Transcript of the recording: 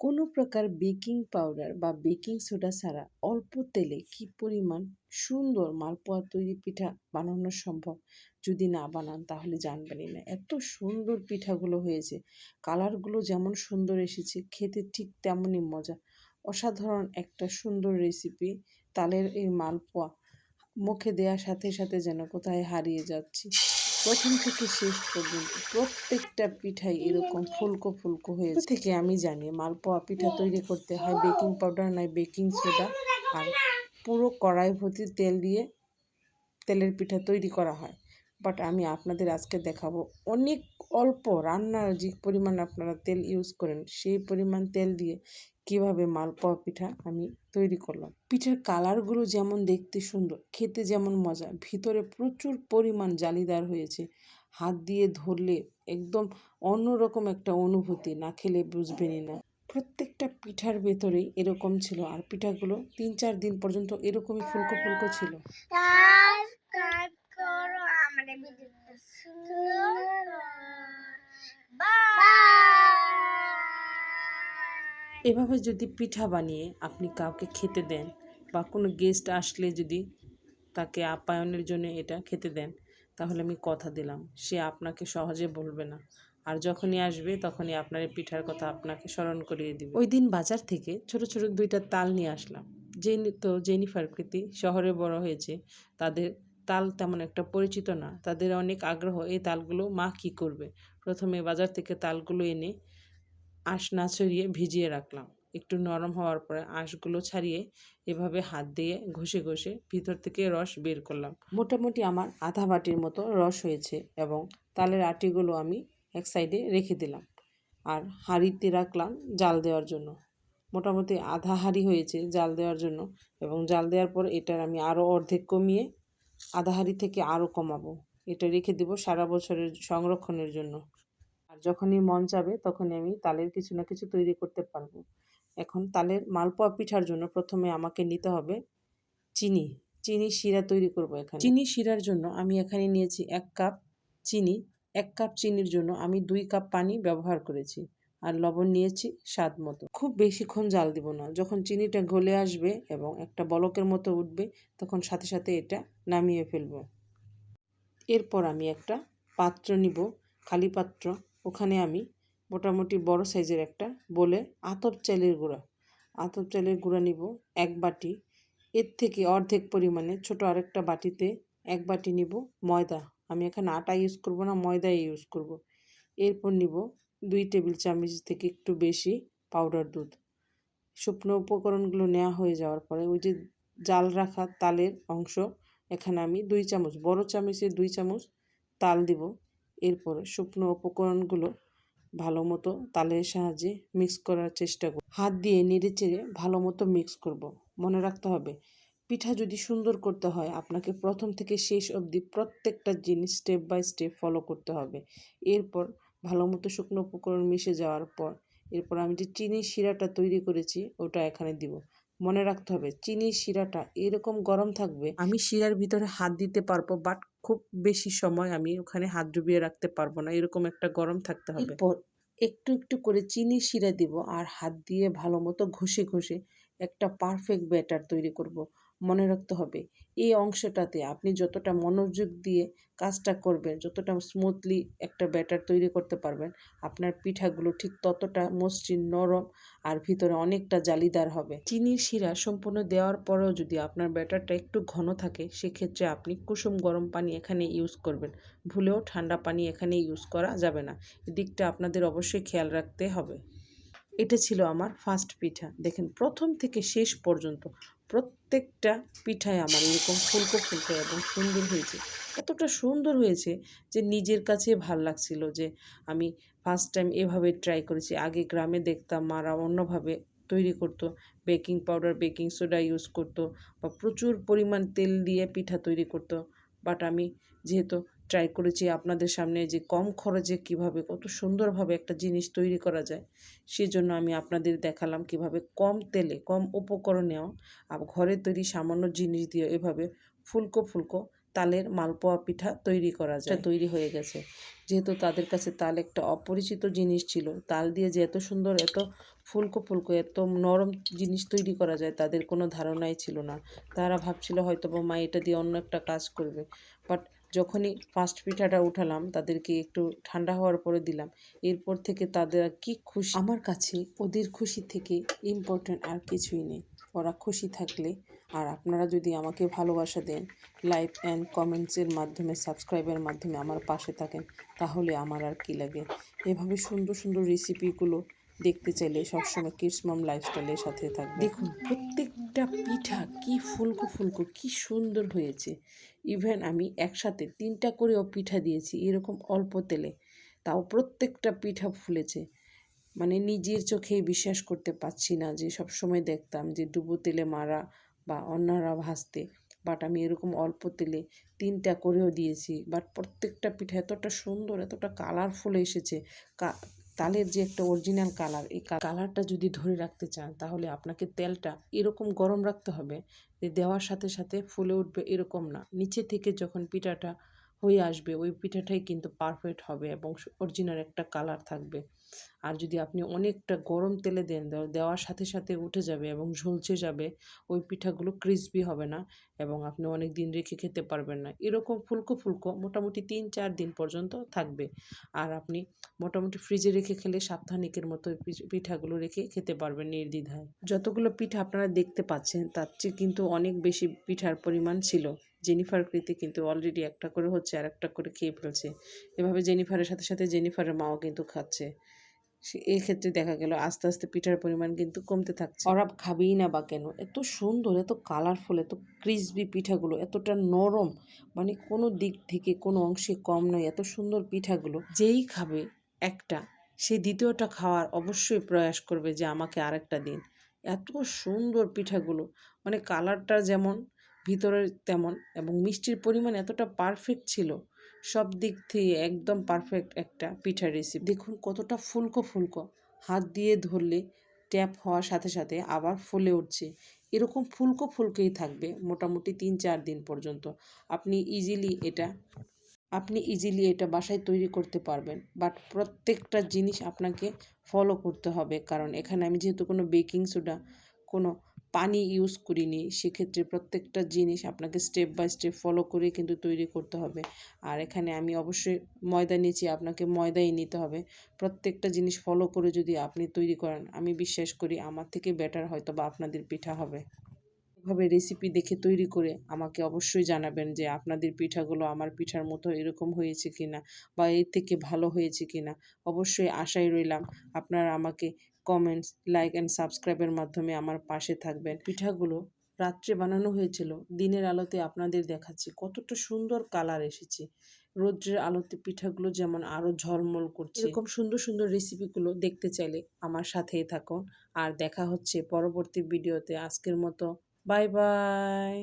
কোনো প্রকার baking powder বা বেকিং সোডা ছাড়া অল্প তেলে কি পরিমাণ সুন্দর মালপোয়া তৈরি পিঠা বানানো সম্ভব? যদি না বানান, তাহলে জানবেনই না। এত সুন্দর পিঠাগুলো হয়েছে। কালারগুলো যেমন সুন্দর এসেছে, খেতে ঠিক তেমনই মজা। অসাধারণ একটা সুন্দর রেসিপি তালের এই মালপোয়া। মুখে দেওয়ার সাথে সাথে যেন কোথায় হারিয়ে যাচ্ছি। প্রথম থেকে শেষ পর্যন্ত প্রত্যেকটা পিঠাই এরকম ফুলকো ফুলকো হয়েছে থেকে আমি জানি, মালপোয়া পিঠা তৈরি করতে হয়, বেকিং পাউডার নয়, বেকিং সোডা আর পুরো কড়াই ভর্তি তেল দিয়ে তেলের পিঠা তৈরি করা হয়। বাট আমি আপনাদের আজকে দেখাবো অনেক অল্প রান্নার যে পরিমাণ আপনারা তেল ইউজ করেন, সেই পরিমাণ তেল দিয়ে কীভাবে মালপোয়া পিঠা আমি তৈরি করলাম। পিঠার কালারগুলো যেমন দেখতে সুন্দর, খেতে যেমন মজা, ভিতরে প্রচুর পরিমাণ জালিদার হয়েছে। হাত দিয়ে ধরলে একদম অন্যরকম একটা অনুভূতি, না খেলে বুঝবেনই না। প্রত্যেকটা পিঠার ভেতরেই এরকম ছিল আর পিঠাগুলো তিন চার দিন পর্যন্ত এরকমই ফুলকো ফুলকো ছিল। এভাবে যদি পিঠা বানিয়ে আপনি কাউকে খেতে দেন বা কোনো গেস্ট আসলে যদি তাকে আপ্যায়নের জন্য এটা খেতে দেন, তাহলে আমি কথা দিলাম। সে আপনাকে সহজে বলবে না। আর যখনই আসবে, তখনই আপনার এই পিঠার কথা আপনাকে স্মরণ করিয়ে দিবে। ওই দিন বাজার থেকে ছোট ছোট দুইটা তাল নিয়ে আসলাম। জেনি তো জেনিফার কৃতি শহরে বড় হয়েছে, তাদের তাল তেমন একটা পরিচিত না। তাদের অনেক আগ্রহ, এই তালগুলো মা কী করবে? প্রথমে বাজার থেকে তালগুলো এনে আঁশ না ছড়িয়ে ভিজিয়ে রাখলাম। একটু নরম হওয়ার পরে আঁশগুলো ছাড়িয়ে এভাবে হাত দিয়ে ঘষে ঘষে ভিতর থেকে রস বের করলাম। মোটামুটি আমার আধা বাটির মতো রস হয়েছে এবং তালের আটিগুলো আমি এক সাইডে রেখে দিলাম আর হাঁড়িতে রাখলাম জাল দেওয়ার জন্য। মোটামুটি আধা হাঁড়ি হয়েছে জাল দেওয়ার জন্য এবং জাল দেওয়ার পর এটার আমি আরও অর্ধেক কমিয়ে আধা হাঁড়ি থেকে আরও কমাবো। এটা রেখে দেবো সারা বছরের সংরক্ষণের জন্য। আর যখনই মন চাবে তখনই আমি তালের কিছু না কিছু তৈরি করতে পারব। এখন তালের মালপোয়া পিঠার জন্য প্রথমে আমাকে নিতে হবে চিনি। চিনি শিরা তৈরি করব এখানে। চিনি শিরার জন্য আমি এখানে নিয়েছি এক কাপ চিনি। এক কাপ চিনির জন্য আমি দুই কাপ পানি ব্যবহার করেছি আর লবণ নিয়েছি স্বাদ মতো। খুব বেশিক্ষণ জাল দিব না। যখন চিনিটা গলে আসবে এবং একটা বলকের মতো উঠবে তখন সাথে সাথে এটা নামিয়ে ফেলব। এরপর আমি একটা পাত্র নিব খালি পাত্র। ওখানে আমি মোটামুটি বড় সাইজের একটা বলে আতপ চালের গুঁড়া। আতপ চালের গুঁড়া নিব এক বাটি। এর থেকে অর্ধেক পরিমাণে ছোট আরেকটা বাটিতে এক বাটি নিব ময়দা। আমি এখানে আটা ইউজ করব না ময়দা ইউজ করব। এরপর নিব দুই টেবিল চামচ থেকে একটু বেশি পাউডার দুধ। শুকনো উপকরণগুলো নেওয়া হয়ে যাওয়ার পরে ওই যে জাল রাখা তালের অংশ, এখানে আমি দুই চামচ, বড় চামচে দুই চামচ তাল দিব। এরপরে শুকনো উপকরণগুলো ভালো মতো তালের সাহায্যে মিক্স করার চেষ্টা করব। হাত দিয়ে নেড়ে চেড়ে ভালো মতো মিক্স করব। মনে রাখতে হবে, পিঠা যদি সুন্দর করতে হয়, আপনাকে প্রথম থেকে শেষ অবধি প্রত্যেকটা জিনিস স্টেপ বাই স্টেপ ফলো করতে হবে। এরপর ভালো মতো শুকনো উপকরণ মিশে যাওয়ার পর, এরপর আমি যে চিনি শিরাটা তৈরি করেছি, ওটা এখানে দিব। মনে রাখতে হবে, চিনির শিরাটা এরকম গরম থাকবে, আমি শিরার ভিতরে হাত দিতে পারব বাট খুব বেশি সময় আমি ওখানে হাত ডুবিয়ে রাখতে পারব না। এরকম একটা গরম থাকতে হবে। একটু একটু করে চিনি শিরা দিব আর হাত দিয়ে ভালো মতো ঘষে ঘষে একটা পারফেক্ট ব্যাটার তৈরি করব। মনে রাখতে হবে। এই অংশটাতে আপনি যতটা মনোযোগ দিয়ে কাজটা করবেন, যতটা স্মুথলি একটা ব্যাটার তৈরি করতে পারবেন, আপনার পিঠাগুলো ঠিক ততটা মসৃণ, নরম আর ভিতরে অনেকটা জালিদার হবে। চিনির শিরা সম্পূর্ণ দেওয়ার পরেও যদি আপনার ব্যাটারটা একটু ঘন থাকে, সেক্ষেত্রে আপনি কুসুম গরম পানি এখানে ইউজ করবেন। ভুলেও ঠান্ডা পানি এখানে ইউজ করা যাবে না। এদিকটা আপনাদের অবশ্যই খেয়াল রাখতে হবে। এটা ছিল আমার ফার্স্ট পিঠা। দেখেন, প্রথম থেকে শেষ পর্যন্ত প্রত্যেকটা পিঠায় আমার এরকম ফুলকো ফুলকো এবং সুন্দর হয়েছে। এতটা সুন্দর হয়েছে যে নিজের কাছে ভালো লাগছিল যে আমি ফার্স্ট টাইম এভাবে ট্রাই করেছি। আগে গ্রামে দেখতাম মারা অন্যভাবে তৈরি করতো baking powder baking soda use করতো বা প্রচুর পরিমাণ তেল দিয়ে পিঠা তৈরি করতো। বাট আমি যেহেতু ট্রাই করেছি আপনাদের সামনে যে কম খরচে কীভাবে কত সুন্দরভাবে একটা জিনিস তৈরি করা যায়, সেজন্য আমি আপনাদের দেখালাম কীভাবে কম তেলে, কম উপকরণেও ঘরে তৈরি সামান্য জিনিস দিয়ে এভাবে ফুলকো ফুলকো তালের মালপোয়া পিঠা তৈরি করা যায়। তৈরি হয়ে গেছে। যেহেতু তাদের কাছে তাল একটা অপরিচিত জিনিস ছিল তাল দিয়ে যে এত সুন্দর এত ফুলকো ফুলকো এত নরম জিনিস তৈরি করা যায় তাদের কোনো ধারণাই ছিল না। তারা ভাবছিল হয়তো বা মা এটা দিয়ে অন্য একটা কাজ করবে। বাট যখনই ফার্স্ট পিঠাটা উঠালাম তাদেরকে একটু ঠান্ডা হওয়ার পরে দিলাম। এরপর থেকে তাদের কি খুশি। আমার কাছে ওদের খুশি থেকে ইম্পর্ট্যান্ট আর কিছুই নেই। ওরা খুশি থাকলে আর আপনারা যদি আমাকে ভালোবাসা দেন, লাইক অ্যান্ড কমেন্টসের মাধ্যমে, সাবস্ক্রাইবের মাধ্যমে আমার পাশে থাকেন, তাহলে আমার আর কি লাগে? এভাবে সুন্দর সুন্দর রেসিপিগুলো দেখতে চাইলে সবসময় কিডস মম লাইফস্টাইলের সাথে থাকবে দেখুন, প্রত্যেকটা পিঠা কি ফুলকো ফুলকো, কি সুন্দর হয়েছে। ইভেন আমি একসাথে তিনটা করেও পিঠা দিয়েছি, এরকম অল্প তেলে। তাও প্রত্যেকটা পিঠা ফুলেছে। মানে নিজের চোখেই বিশ্বাস করতে পারছি না যে সব সময় দেখতাম যে ডুবো তেলে মারা বা অন্যরা ভাজতে। বাট আমি এরকম অল্প তেলে তিনটা করেও দিয়েছি। বাট প্রত্যেকটা পিঠা এতটা সুন্দর, এতটা কালারফুল এসেছে। তালের যে একটা অরিজিনাল কালার এই কালারটা যদি ধরে রাখতে চান, তাহলে আপনাকে তেলটা এরকম গরম রাখতে হবে যে দেওয়ার সাথে সাথে ফুলে উঠবে এরকম না। নিচে থেকে যখন পিঠাটা হয়ে আসবে, ওই পিঠাটাই কিন্তু পারফেক্ট হবে এবং অরিজিনাল একটা কালার থাকবে। আর যদি আপনি অনেকটা গরম তেলে দেন দেওয়ার সাথে সাথে উঠে যাবে এবং ঝলসে যাবে, ওই পিঠাগুলো ক্রিসপি হবে না এবং আপনি অনেক দিন রেখে খেতে পারবেন না। এরকম ফুলকো ফুলকো মোটামুটি তিন, চার দিন পর্যন্ত থাকবে। আর আপনি মোটামুটি ফ্রিজে রেখে খেলে সাপ্তাহিকের মতো পিঠাগুলো রেখে খেতে পারবেন নির্দ্বিধায়। যতগুলো পিঠা আপনারা দেখতে পাচ্ছেন, তার চেয়ে কিন্তু অনেক বেশি পিঠার পরিমাণ ছিল। জেনিফার কৃতি কিন্তু অলরেডি একটা করে হচ্ছে আর একটা করে খেয়ে ফেলছে। এভাবে জেনিফারের সাথে সাথে জেনিফারের মাও কিন্তু খাচ্ছে। এই ক্ষেত্রে দেখা গেল আস্তে আস্তে পিঠার পরিমাণ কিন্তু কমতে থাকছে। ওরা খাবেই না বা কেন? এত সুন্দর, এত কালারফুল এত ক্রিসপি পিঠাগুলো, এতটা নরম। মানে কোনো দিক থেকে কোনো অংশে কম নয়, এত সুন্দর পিঠাগুলো। যেই খাবে একটা, সে দ্বিতীয়টা খাওয়ার অবশ্যই প্রয়াস করবে যে আমাকে আরেকটা দিন। এত সুন্দর পিঠাগুলো। মানে কালারটা যেমন, ভিতরের তেমন, এবং মিষ্টির পরিমাণ এতটা পারফেক্ট ছিল সব দিক থেকে একদম পারফেক্ট একটা পিঠা রেসিপি দেখুন কতটা ফুলকো ফুলকো। হাত দিয়ে ধরলে ট্যাপ হওয়ার সাথে সাথে আবার ফুলে উঠছে। এরকম ফুলকো ফুলকেই থাকবে মোটামুটি তিন চার দিন পর্যন্ত। আপনি ইজিলি এটা, আপনি ইজিলি এটা বাসায় তৈরি করতে পারবেন। বাট প্রত্যেকটা জিনিস আপনাকে ফলো করতে হবে। কারণ এখানে আমি যেহেতু কোনো বেকিং সোডা কোনো পানি ইউজ করিনি, সেক্ষেত্রে প্রত্যেকটা জিনিস আপনাকে স্টেপ বাই স্টেপ ফলো করে কিন্তু তৈরি করতে হবে। আর এখানে আমি অবশ্যই ময়দা নিয়েছি, আপনাকে ময়দাই নিতে হবে। প্রত্যেকটা জিনিস ফলো করে যদি আপনি তৈরি করেন, আমি বিশ্বাস করি আমার থেকে বেটার হয়তো বা আপনাদের পিঠা হবে। এভাবে রেসিপি দেখে তৈরি করে আমাকে অবশ্যই জানাবেন যে আপনাদের পিঠাগুলো আমার পিঠার মতো এরকম হয়েছে কিনা বা এর থেকে ভালো হয়েছে কিনা। অবশ্যই আশায় রইলাম, আপনারা আমাকে কমেন্টস লাইক অ্যান্ড সাবস্ক্রাইবের মাধ্যমে আমার পাশে থাকবেন। পিঠাগুলো রাত্রে বানানো হয়েছিল, দিনের আলোতে আপনাদের দেখাচ্ছি। কতটা সুন্দর কালার এসেছে। রৌদ্রের আলোতে পিঠাগুলো যেমন আরও ঝলমল করছে। এরকম সুন্দর সুন্দর রেসিপিগুলো দেখতে চাইলে আমার সাথেই থাকুন। আর দেখা হচ্ছে পরবর্তী ভিডিওতে আজকের মতো বাই বাই